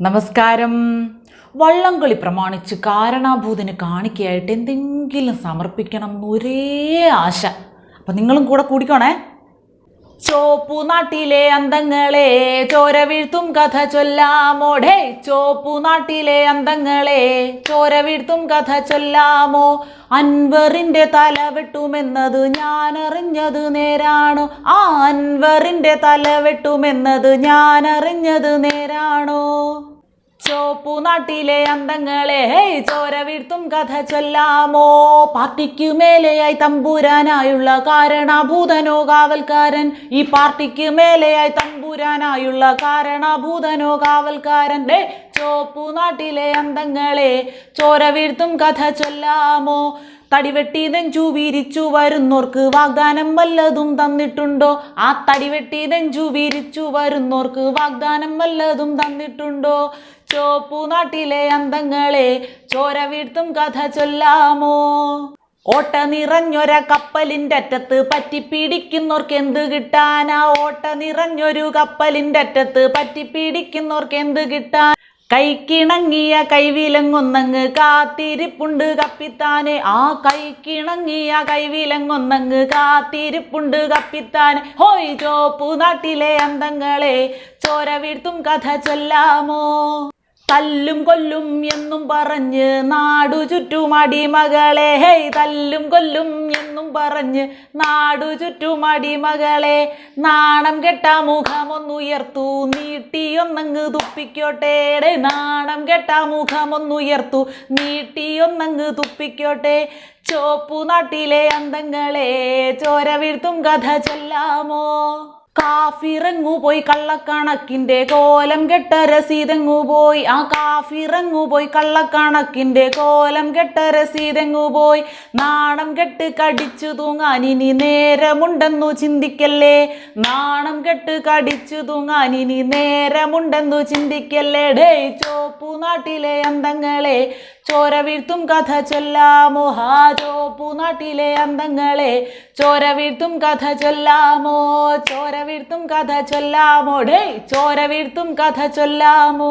നമസ്കാരം. വള്ളംകളി പ്രമാണിച്ച് കാരണാഭൂതന് കാണിക്കയായിട്ട് എന്തെങ്കിലും സമർപ്പിക്കണം എന്നൊരേ ആശ. അപ്പം നിങ്ങളും കൂടെ കൂടിക്കോണേ. ചോപ്പു നാട്ടിലെ അന്തങ്ങളെ ചോര വീഴ്ത്തും കഥ ചൊല്ലാമോടേ. ചോപ്പു നാട്ടിലെ അന്തങ്ങളെ ചോര വീഴ്ത്തും കഥ ചൊല്ലാമോ. അൻവറിന്റെ തല വെട്ടുമെന്നത് ഞാൻ അറിഞ്ഞത് നേരാണോ. ആ അൻവറിന്റെ തല വെട്ടുമെന്നത് ഞാൻ അറിഞ്ഞത് നേരാണോ. ചോപ്പു നാട്ടിലെ അന്തങ്ങളെ ഹേയ് ചോര വീഴ്ത്തും കഥ ചൊല്ലാമോ? പാർട്ടിക്കു മേലെയായി തമ്പുരാനായുള്ള കാരണഭൂതനോ കാവൽക്കാരൻ ഈ പാർട്ടിക്ക് മേലെയായി തമ്പുരാനായുള്ള കാരണഭൂതനോ കാവൽക്കാരൻ ഡേ ചോപ്പു നാട്ടിലെ അന്തങ്ങളെ ചോര വീഴ്ത്തും കഥ ചൊല്ലാമോ? തടിവെട്ടി നെഞ്ചു വീരിച്ചു വരുന്നോർക്ക് വാഗ്ദാനം വല്ലതും തന്നിട്ടുണ്ടോ? ആ തടിവെട്ടി നെഞ്ചു വീരിച്ചു വരുന്നോർക്ക് വാഗ്ദാനം വല്ലതും തന്നിട്ടുണ്ടോ? ചോപ്പു നാട്ടിലെ അന്തങ്ങളെ ചോര വീഴ്ത്തും കഥ ചൊല്ലാമോ? ഓട്ട നിറഞ്ഞൊര കപ്പലിന്റെ അറ്റത്ത് പറ്റിപ്പിടിക്കുന്നവർക്ക് എന്ത് കിട്ടാനാ? ഓട്ട നിറഞ്ഞൊരു കപ്പലിന്റെ അറ്റത്ത് പറ്റിപ്പിടിക്കുന്നവർക്ക് എന്ത് കിട്ടാൻ കൈക്കിണങ്ങിയ കൈവിലങ്ങൊന്നങ്ങ് കാത്തിരിപ്പുണ്ട് കപ്പിത്താനെ. ആ കൈക്കിണങ്ങിയ കൈവിലങ്ങൊന്നങ്ങ് കാത്തിരിപ്പുണ്ട് കപ്പിത്താനെ. ഹോയ് ചോപ്പു നാട്ടിലെ അന്തങ്ങളെ ചോര വീഴ്ത്തും കഥ ചൊല്ലാമോ? തല്ലും കൊല്ലും എന്നും പറഞ്ഞ് നാടു ചുറ്റും അടിമകളെ. ഹേയ് തല്ലും കൊല്ലും എന്നും പറഞ്ഞ് നാടു ചുറ്റും അടിമകളെ. നാണം കെട്ട മുഖമൊന്നുയർത്തു നീട്ടിയൊന്നങ്ങ് തുപ്പിക്കോട്ടെ. ഡേ നാണം കെട്ട മുഖമൊന്നുയർത്തു നീട്ടിയൊന്നങ്ങ് തുപ്പിക്കോട്ടെ. ചോപ്പു നാട്ടിലെ അന്തങ്ങളെ ചോര വീഴ്ത്തും കഥ ചൊല്ലാമോ? കാഫിറങ്ങു പോയി കള്ളക്കണക്കിന്റെ കോലം കെട്ട രസീതെങ്ങു പോയി. ആ കാഫിറങ്ങു പോയി കള്ളക്കണക്കിന്റെ കോലം കെട്ട രസീതെങ്ങു പോയി. നാണം കെട്ട് കടിച്ചു തൂങ്ങാൻ ഇനി നേരമുണ്ടെന്നു ചിന്തിക്കല്ലേ? നാണം കെട്ട് കടിച്ചു തൂങ്ങാൻ ഇനി നേരമുണ്ടെന്നു ചിന്തിക്കല്ലേ? ഡേ ചോപ്പു നാട്ടിലെ അന്തങ്ങളെ ചോര വീഴ്ത്തും കഥ ചൊല്ലാമോ? ഹാ ചോപ്പു നാട്ടിലെ അന്തങ്ങളെ ചോര വീഴ്ത്തും കഥ ചൊല്ലാമോ? ചോര വീഴ്ത്തും കഥ ചൊല്ലാമോ? ഡേ ചോര വീഴ്ത്തും കഥ ചൊല്ലാമോ?